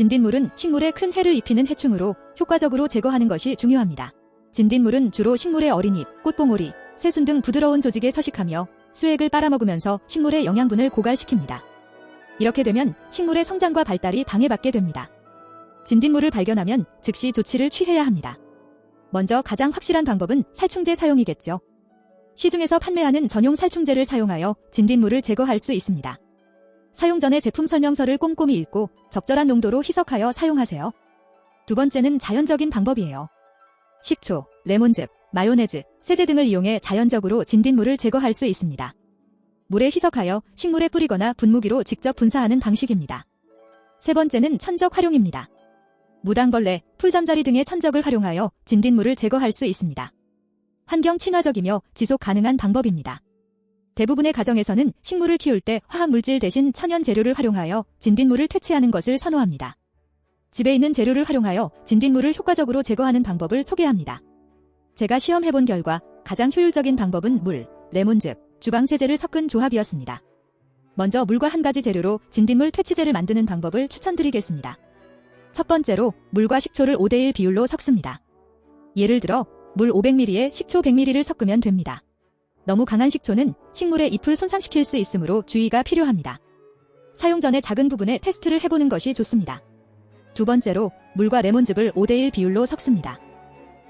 진딧물은 식물에 큰 해를 입히는 해충으로 효과적으로 제거하는 것이 중요합니다. 진딧물은 주로 식물의 어린잎, 꽃봉오리, 새순 등 부드러운 조직에 서식하며 수액을 빨아먹으면서 식물의 영양분을 고갈시킵니다. 이렇게 되면 식물의 성장과 발달이 방해받게 됩니다. 진딧물을 발견하면 즉시 조치를 취해야 합니다. 먼저 가장 확실한 방법은 살충제 사용이겠죠. 시중에서 판매하는 전용 살충제를 사용하여 진딧물을 제거할 수 있습니다. 사용 전에 제품 설명서를 꼼꼼히 읽고 적절한 농도로 희석하여 사용하세요. 두 번째는 자연적인 방법이에요. 식초, 레몬즙, 마요네즈, 세제 등을 이용해 자연적으로 진딧물을 제거할 수 있습니다. 물에 희석하여 식물에 뿌리거나 분무기로 직접 분사하는 방식입니다. 세 번째는 천적 활용입니다. 무당벌레, 풀잠자리 등의 천적을 활용하여 진딧물을 제거할 수 있습니다. 환경 친화적이며 지속 가능한 방법입니다. 대부분의 가정에서는 식물을 키울 때 화학 물질 대신 천연 재료를 활용하여 진딧물을 퇴치하는 것을 선호합니다. 집에 있는 재료를 활용하여 진딧물을 효과적으로 제거하는 방법을 소개합니다. 제가 시험해본 결과 가장 효율적인 방법은 물, 레몬즙, 주방세제를 섞은 조합이었습니다. 먼저 물과 한 가지 재료로 진딧물 퇴치제를 만드는 방법을 추천드리겠습니다. 첫 번째로 물과 식초를 5대1 비율로 섞습니다. 예를 들어 물 500ml에 식초 100ml를 섞으면 됩니다. 너무 강한 식초는 식물의 잎을 손상시킬 수 있으므로 주의가 필요합니다. 사용 전에 작은 부분에 테스트를 해보는 것이 좋습니다. 두 번째로 물과 레몬즙을 5대1 비율로 섞습니다.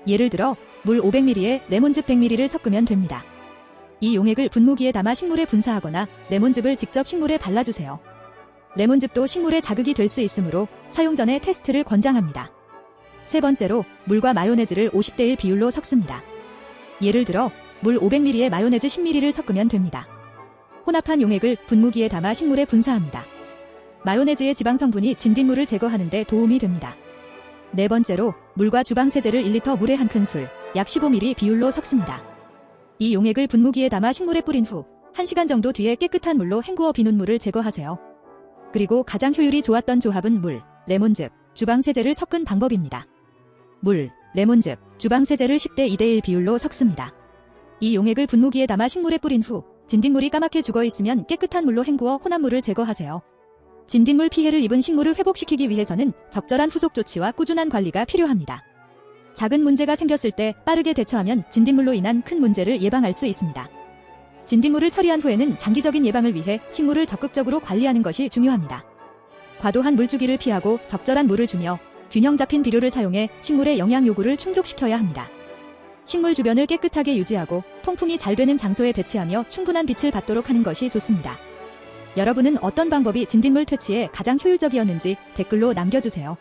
예를 들어 물 500ml에 레몬즙 100ml를 섞으면 됩니다. 이 용액을 분무기에 담아 식물에 분사하거나 레몬즙을 직접 식물에 발라주세요. 레몬즙도 식물에 자극이 될 수 있으므로 사용 전에 테스트를 권장합니다. 세 번째로 물과 마요네즈를 50대1 비율로 섞습니다. 예를 들어 물 500ml에 마요네즈 10ml를 섞으면 됩니다. 혼합한 용액을 분무기에 담아 식물에 분사합니다. 마요네즈의 지방 성분이 진딧물을 제거하는 데 도움이 됩니다. 네 번째로 물과 주방세제를 1리터 물에 한 큰술, 약 15ml 비율로 섞습니다. 이 용액을 분무기에 담아 식물에 뿌린 후 1시간 정도 뒤에 깨끗한 물로 헹구어 비눗 물을 제거하세요. 그리고 가장 효율이 좋았던 조합은 물, 레몬즙, 주방세제를 섞은 방법입니다. 물, 레몬즙, 주방세제를 10대 2대1 비율로 섞습니다. 이 용액을 분무기에 담아 식물에 뿌린 후 진딧물이 까맣게 죽어 있으면 깨끗한 물로 헹구어 혼합물을 제거하세요. 진딧물 피해를 입은 식물을 회복시키기 위해서는 적절한 후속 조치와 꾸준한 관리가 필요합니다. 작은 문제가 생겼을 때 빠르게 대처하면 진딧물로 인한 큰 문제를 예방할 수 있습니다. 진딧물을 처리한 후에는 장기적인 예방을 위해 식물을 적극적으로 관리하는 것이 중요합니다. 과도한 물주기를 피하고 적절한 물을 주며 균형 잡힌 비료를 사용해 식물의 영양 요구를 충족시켜야 합니다. 식물 주변을 깨끗하게 유지하고 통풍이 잘 되는 장소에 배치하며 충분한 빛을 받도록 하는 것이 좋습니다. 여러분은 어떤 방법이 진딧물 퇴치에 가장 효율적이었는지 댓글로 남겨주세요.